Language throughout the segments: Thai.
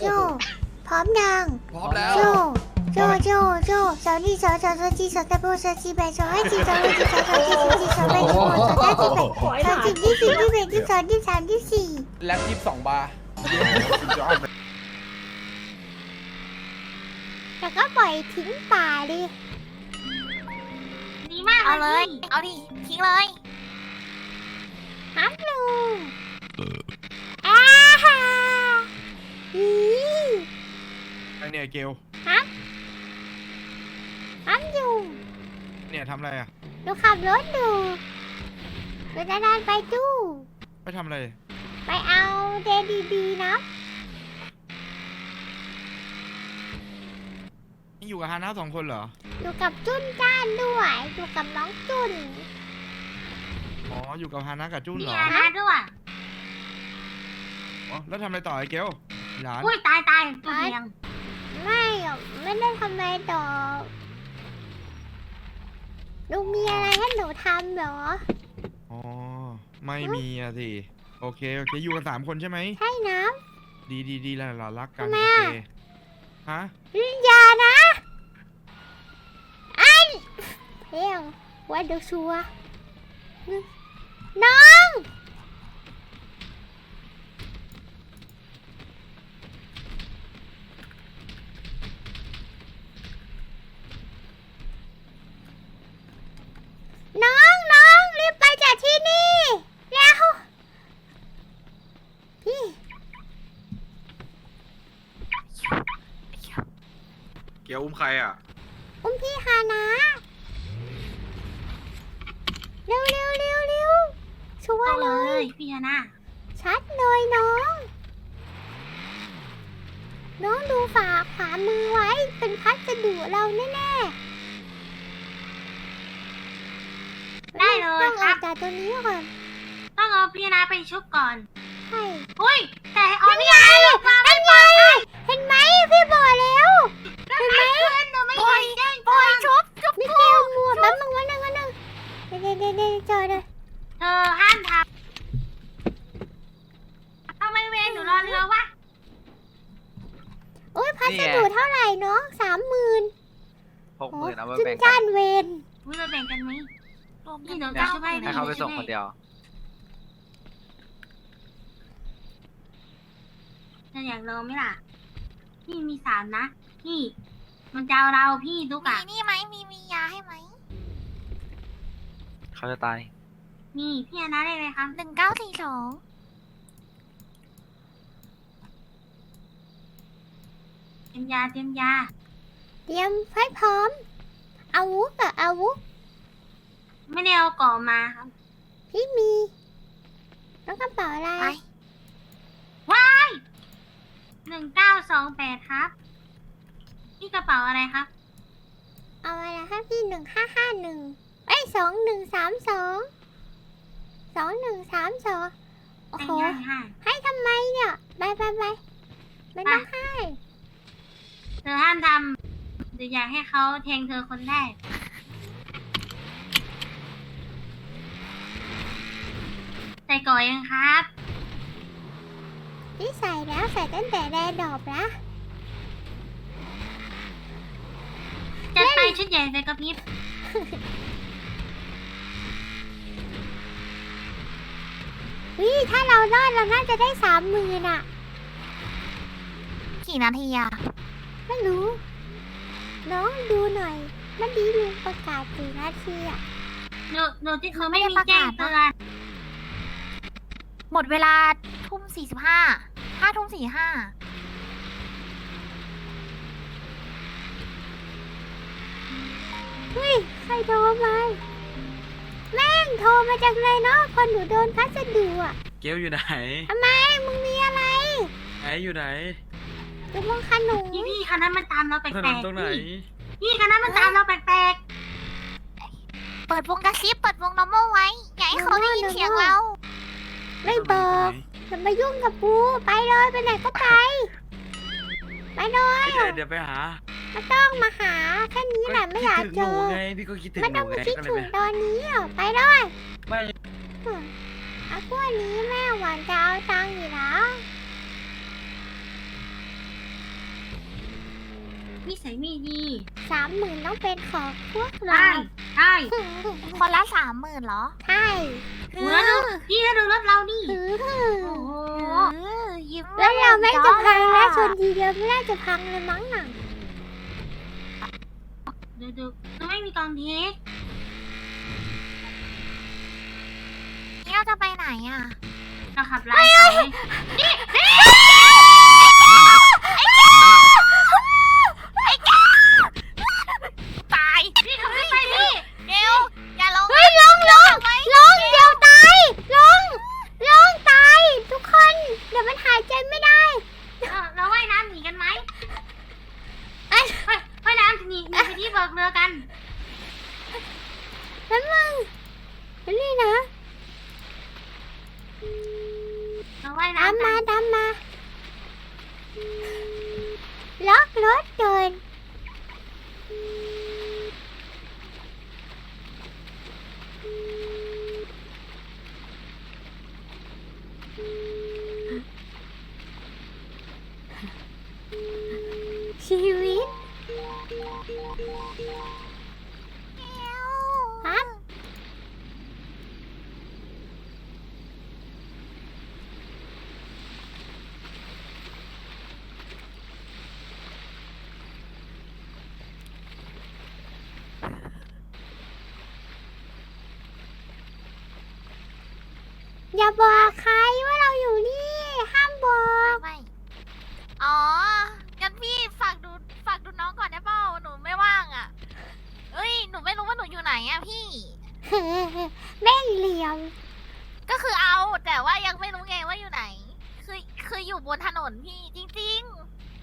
โจ พร้อมยังพร้อมแล้ว โจ โจ โจ โจสาวนี่สาวสาวสาวจีสาวตะโบสาวจีแบสาวไอจีสาวไอจีสาวสาวจีสาวจีสาวแบสาวสาวจีแบสาวจีที่สี่ที่แบที่สองที่สามที่สี่แล็บยี่สิบสองบาร์แล้วก็ปล่อยทิ้งป่าดิ ดีมากเอาเลยพี่เอาดิ ทิ้งเลยฮัลโหลอ้าฮ่าอีไอ เนี่ยเกลฮัลโหลเนี่ยทำอะไรอะดูขับรถดูดูจะนานไปดูไปทำอะไร ไปเอาเดดีๆนะนี่อยู่กับฮาน่าสองคนเหรอ อยู่กับจุนจ้านด้วยอยู่กับน้องจุนอ๋อ อยู่กับฮาน่ากับจุ้นมีเหรออาหารด้วยอ๋อ แล้วทำอะไรต่อไอเกลหลาน อุ้ยตายตายตัวเดียง ไม่อะไม่ได้ทำอะไรต่อลุงมีอะไรให้หนูทำเหรอ อ๋อ ไม่มีอะสิ โอเค โอเค อยู่กันสามคนใช่ไหม ใช่นะ ดีดีดีแล้วเรารักกัน ทำไมโออะ เค ฮะ อย่านะอันเพียงว่าเดี๋ยวชัวร์น้อง น้องน้องรีบไปจากที่นี่แล้วพี่ เกลอุ้มใครอะ อุ้มพี่ฮานะเร็วเร็วเร็วเร็วชัวเอาร์เลเลย ยพี่ฮาน่าชัดเลยน้อง น้องดูฝาขวามือไว้เป็นพัสดุเราแน่ๆได้เลยต้องคออรักบจากตัวนี้ก่อนต้องเอาพี่ฮาน่าไปชุบก่อนใช่ อุ้ยแต่เอาเป็นไงเป็นไงเห็นไหมพี่บอกแล้ว เห็นไหมหนูไม่เคยแกล้ง ปล่อยชุบชุบ มิเกลมัวแป๊บนึงวันนึงวันนึงเดี๋ยวเดี๋ยวเดี๋ยวเดี๋ยวจอดเลย เธอห้ามทำทำไมเวรหนูรอเรือวะ โอ้ยพัสดุเท่าไหร่น้องสามหมื่น หกหมื่นเอาไป จุน แบ่งกั จ้าน นเวน วิเราแบ่งกันไหม รวม นี่หนู กั จะ น ช่วยให้ ให้เขาไปส่งคนเดียว เธออยากลองไหมล่ะ พี่มี สามนะ พี่ มันจะเอาเราพี่ดุกมีอะนี่ไหมมีมียาให้ไหมเขาจะตายมีพี่ฮาน่าได้เลยครับหนึ่งเก้าสี่สองเตรียมยาเตรียมยา เตรียมไฟพร้อม อาวุธกับอาวุธไม่ได้เอาก่อมาครับ พี่มีแล้วกระเป๋าอะไรไป ว้าย หนึ่งเก้าสองแปดครับ นี่กระเป๋าอะไรครับ เอาอะไรคะพี่หนึ่งห้าห้าหนึ่งไอ้สองหนึ่งสามสองสองหนึ่งสามสองโอ้แต่โหงงานค่ะให้ทำไมเนี่ยไปไปไปไม่ต้องให้ เธอห้ามทำเดี๋ยวอยากให้เขาแทงเธอคนแรกใส่ก่อยังครับ พี่ใส่แล้วใส่ตั้งแต่แรดอบละจะไปชุดใหญ่ไฟกระพริบวิถ้าเรารอดเราน่าจะได้สามหมื่นอะกี่นาทีอะไม่รู้ น้องดูหน่อยเมื่อกี้ลุงประกาศสี่นาทีอะหนูหนูที่คือไม่มีแจ้งเตือนหมดเวลาทุ่มสี่สิบห้า ห้าทุ่มสี่ห้าเฮ้ย ใครโทรมาแม่งโทรมาจากเลยเนาะคนหนูโดนพัสดุอะเกลอยู่ไหนทำไมมึงมีอะไรไหนอยู่ไหนอยู่บนขนมพี่พี่คันนั้นมันตามเราแปถนลนกตรงไหนๆพี่พี่คันนั้นมันตามเราแปลกเปิดวงกระซิบเปิดวงนอร์มอลไว้อย่าให้เขาได้ยินเสียงเรา ไม่บอก อย่ามายุ่งกับกูไปเลยไปไหนก็ไป ไปเลยเดี๋ยวเดี๋ยวไปหาไม่ต้องมาหาแค่นี้แหละไม่อยากคิดเจถึงหนูอไงพี่ก็คิดถึงไม่หต้นูองไงมาคิดก็เลยถึไปงตอนนี้อะไปเลยไม่เอาพวกนี้แม่หวานจะเอาตังค์อยู่แล้ว นิสัยไม่ดีสามหมื่นต้องเป็นของพวกใช่เราใช่คนละสามหมื่นเหรอ ใช่ ดูแล้วดูนี่ดูรถเราดิโอ้โหยิ้มแล้วเราไม่จะพังแล้วชนทีเดียวไม่น่าจะพังเลยมั้งน่ะดูดูดูไม่มีกองเทสนี่เราจะไปไหนอะเราขับไล่เขาเลยตาย พี่เขาไม่ไปพี่ เกลอย่าลง เฮ้ยลงลงลงเดี๋ยวตายลงลงตาย ทุกคน เดี๋ยวมันหายใจไม่ได้ เราเราว่ายน้ำหนีกันไหม เอ้ย เฮ้ยว่ายน้ำหนีหนีไปที่เบิกเรือกัน แล้วมึงนี่นะ เราว่าย ตาม น้ำกั มาน ตามมาล็อกรถเดิน ชีวิตฮะอย่าบอกใครว่าเราอยู่นี่ ห้ามบอก ไม่อ๋องั้นพี่ฝากดูฝากดูน้องก่อนได้เปล่าหนูไม่ว่างอะ เอ้ย หนูไม่รู้ว่าหนูอยู่ไหนอะพี่ แม่งเหลี่ยม ก็คือเอาแต่ว่ายังไม่รู้ไงว่าอยู่ไหน คือคืออยู่บนถนนพี่จริง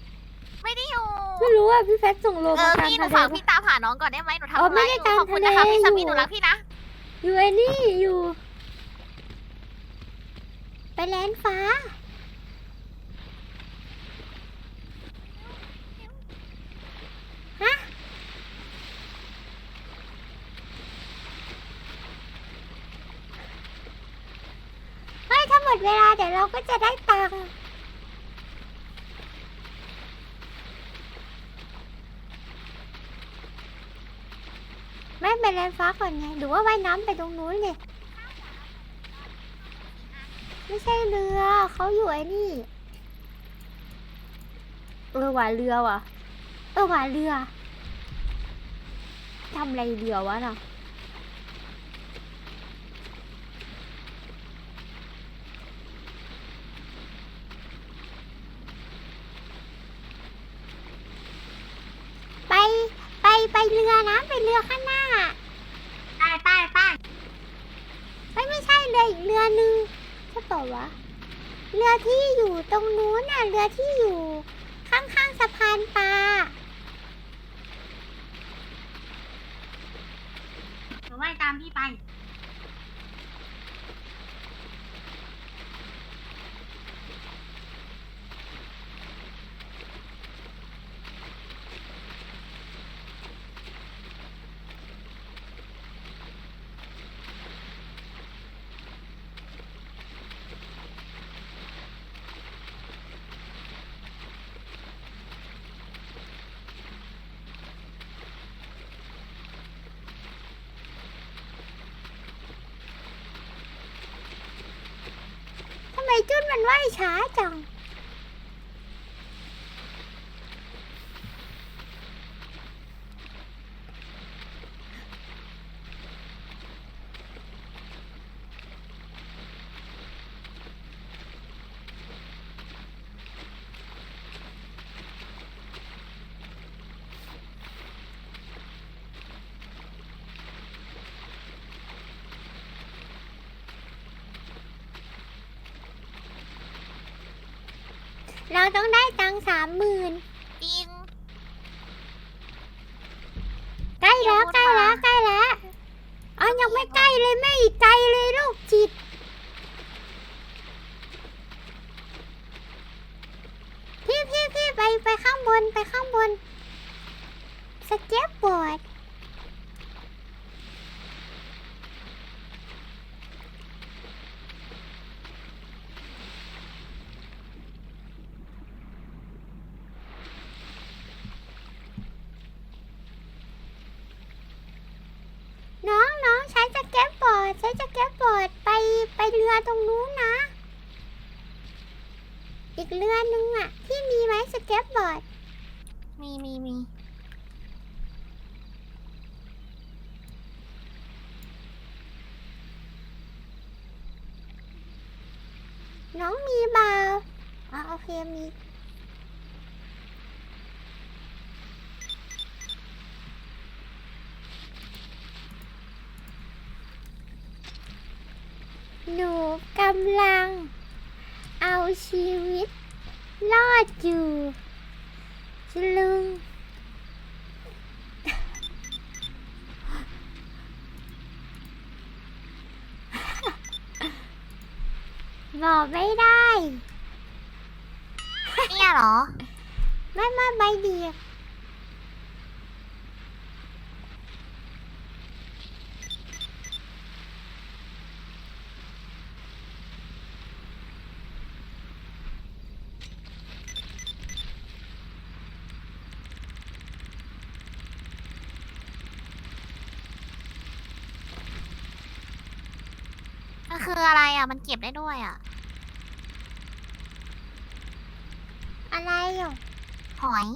ๆ ไม่ได้อยู่ ไม่รู้อะ พี่แพทส่งโลเอมาอตามพี่หนูทะเล ฝากพี่ตามหาน้องก่อนได้ไหมหนูอ๋อทำไม่ธุระได้อยู่ตามขอบคุณนะคะทะเลพี่สมิอยู่ หนูรักพี่นะ อยู่ไอ้นี่อยู่ ไปแลนฟ้า ฮะ เฮ้ย ถ้าหมดเวลาเดี๋ยวเราก็จะได้ตังค์ไม่ไปแลน ฟ้าก่อนไง หรือว่าว่ายน้ำไปตรงนู้นเลยไม่ใช่เรือ เขาอยู่ไอ้นี่ เออว่าเรือว่ะ เออว่าเรือทำอะไรเรือวะน่ะไป ไป ไปเรือนะ ไปเรือข้างหน้า ใต้ใต้ใต้ ไม่ไม่ใช่เรืออีกเรือหนึ่งใช่เปล่าวะเรือที่อยู่ตรงนู้นน่ะเรือที่อยู่ข้างๆสะพานปลาเดี๋ยวว่ายตามพี่ไป จุดมันว่ายช้าจัง เราต้องได้ตังค์สามหมื่นจริงใกล้แล้วพูดใกล้แล้วมาใกล้แล้วอ๋อยังไม่ใกล้เลยไม่อีกไกลเลยลูกจิต พี่พี่พี่ไปไปข้างบนไปข้างบน สเก็ตบอร์ดือตรงนู้นนะ อีกเรือนึงอะที่มีไหมสเก็ตบอร์ด มีมีมีน้องมีเบาอ๋อโอเคมี หนูกำลัง เอาชีวิตรอดอยู่จลุงบอกไม่ได้ เนี่ยเหรอ ไม่ไม่ใบเดี คืออะไรอะ มันเก็บได้ด้วยอะ อะไรอะหอย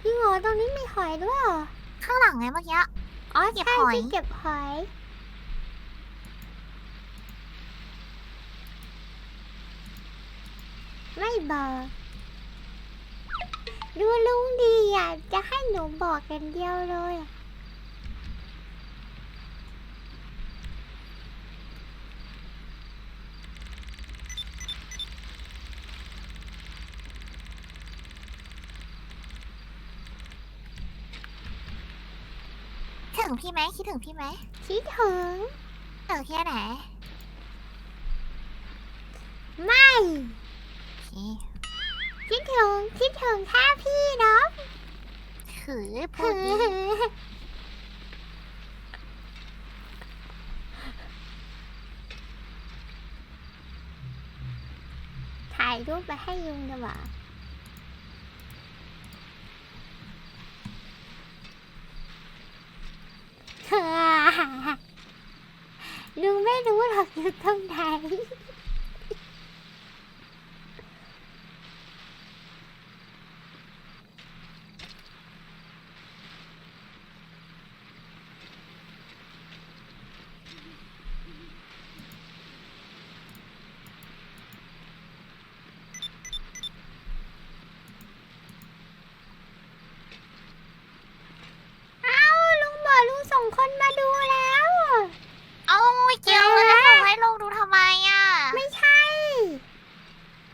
พี่หอตรงนี้มีหอยด้วยเหรอ ข้างหลังไงเมื่อกี้ อ๋อเก็บใช่หอย ที่เก็บหอย ไม่บอกดูลุงดีอะ จะให้หนูบอกกันเดียวเลยอะ พี่ไหมคิดถึงพี่ไหมคิดถึงถึงแค่ไหนไม่โอเคคิดถึงคิดถึงแค่พี่เนาะถือพูดดีถ่ายรูปไปให้ยุงดีกว่า ลุ งไม่รู้หรอกอยู่ตรงไหน เอ้าลุงบอกลุงส่งคนมาดูแล้ว เอาไม่เกี่ยวเลยส่งให้ลงดูทำไมอะ ไม่ใช่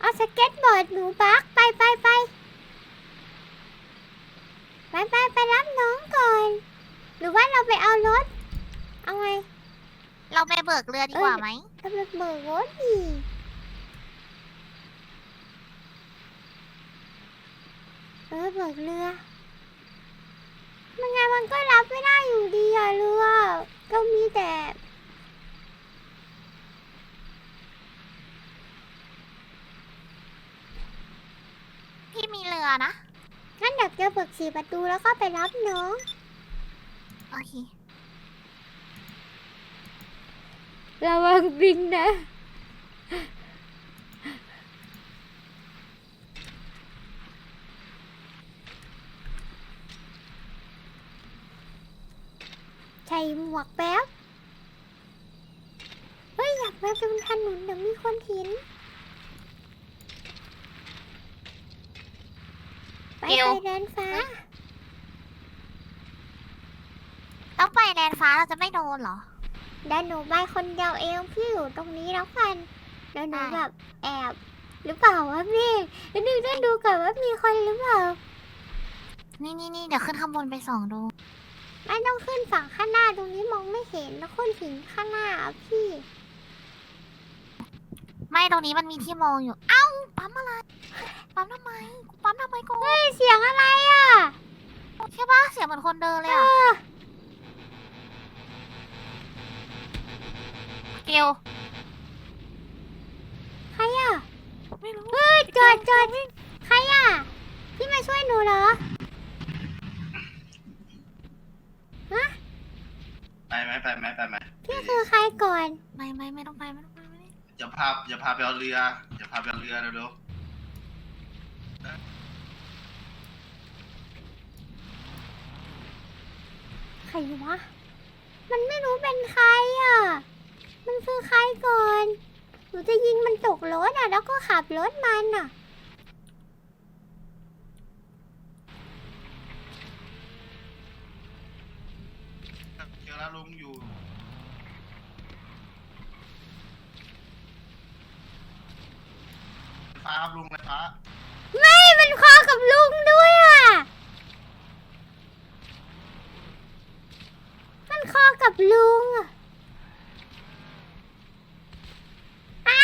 เอาสเก็ตบอร์ดหนูบักไปไปไปไปไปไปรับน้องก่อน หรือว่าเราไปเอารถ เอาไง เราไปเบิกเรือดีกว่าไหมเราไปเบิกรถดีเออเบิกเรือมันไงมันก็รับไม่ได้อยู่ดีอะเรือก็มีแต่พี่มีเรือนะงั้นเดี๋ยวจะเบิกสี่ประตูแล้วก็ไปรับน้อง โอเค ระวังบินนะใส่หมวกแป๊บ เฮ้ย อยากมาตรงถนนเดี๋ยวมีคนเห็น ไปเดี๋ยว ไปแดนฟ้า ต้องไปแดนฟ้าเราจะไม่โดนเหรอ เดี๋ยวหนูไปคนเดียวเองพี่อยู่ตรงนี้แล้วกันเดี๋ยวหนูได้ แบบแอบหรือเปล่าวะพี่เดี๋ยวหนูจะดูก่อนว่ามีคนหรือเปล่า นี่นี่นี่เดี๋ยวขึ้นข้างบนไปส่องดู ไม่ต้องขึ้นฝั่งข้างหน้าตรงนี้มองไม่เห็นแล้วขึ้นหินข้างหน้าอะพี่ไม่ตรงนี้มันมีที่มองอยู่ เอ้า ปั๊มอะไร ปั๊มทำไมกูปั๊มทำไมกูเฮ้ยเสียงอะไรอะ ใช่ปะเสียงเหมือนคนเดินเลยเออะ อเกลใครอะไม่รู้เฮ้ยจอดจอดใครอะ พี่มาช่วยหนูเหรอ ฮะ ไปไหมไปไหมไปไหมพี่คือใครก่อน ไม่ไม่ไม่ต้องไปไม่ต้องไปไม่ได้เจอย่าพาอย่าพาไปเอาเรืออย่าพาไปเอาเรือเร็วใครวะ มันไม่รู้เป็นใครอะ มันคือใครก่อน หนูจะยิงมันตกรถอะ แล้วก็ขับรถมันอะๆเจอแล้วลุงอยู่ไฟฟ้าครับลุงไฟฟ้าไม่มันคอกับลุงด้วยอะ มันคอกับลุงอะอ้า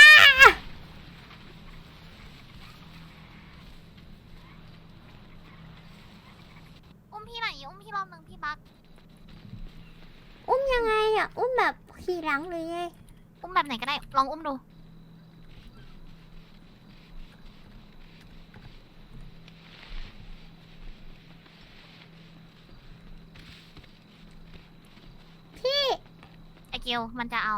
อุ้มพี่หน่อยอุ้มพี่รอบหนึ่งพี่บัก อุ้มยังไงอะ อุ้มแบบขี่ หลังเลยอไงอุ้มแบบไหนก็ได้ ลองอุ้มดู พี่ ไอเกียวมันจะเอา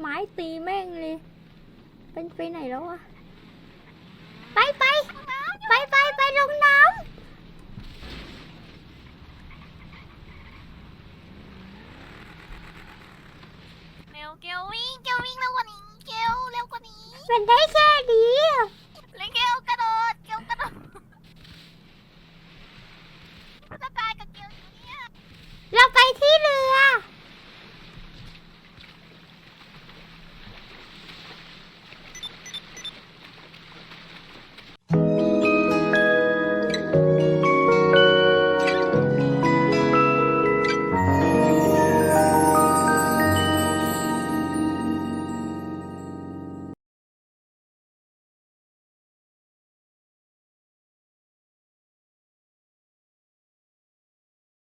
ไม้ตีแม่งเลย เป็นไปไหนแล้วอะไปไปไปไปไปลงน้เร็วเกลวิ่งเกลวิ่งเร็วกว่านี้เกลเร็วกว่านี้ำมันได้แค่นี้อะ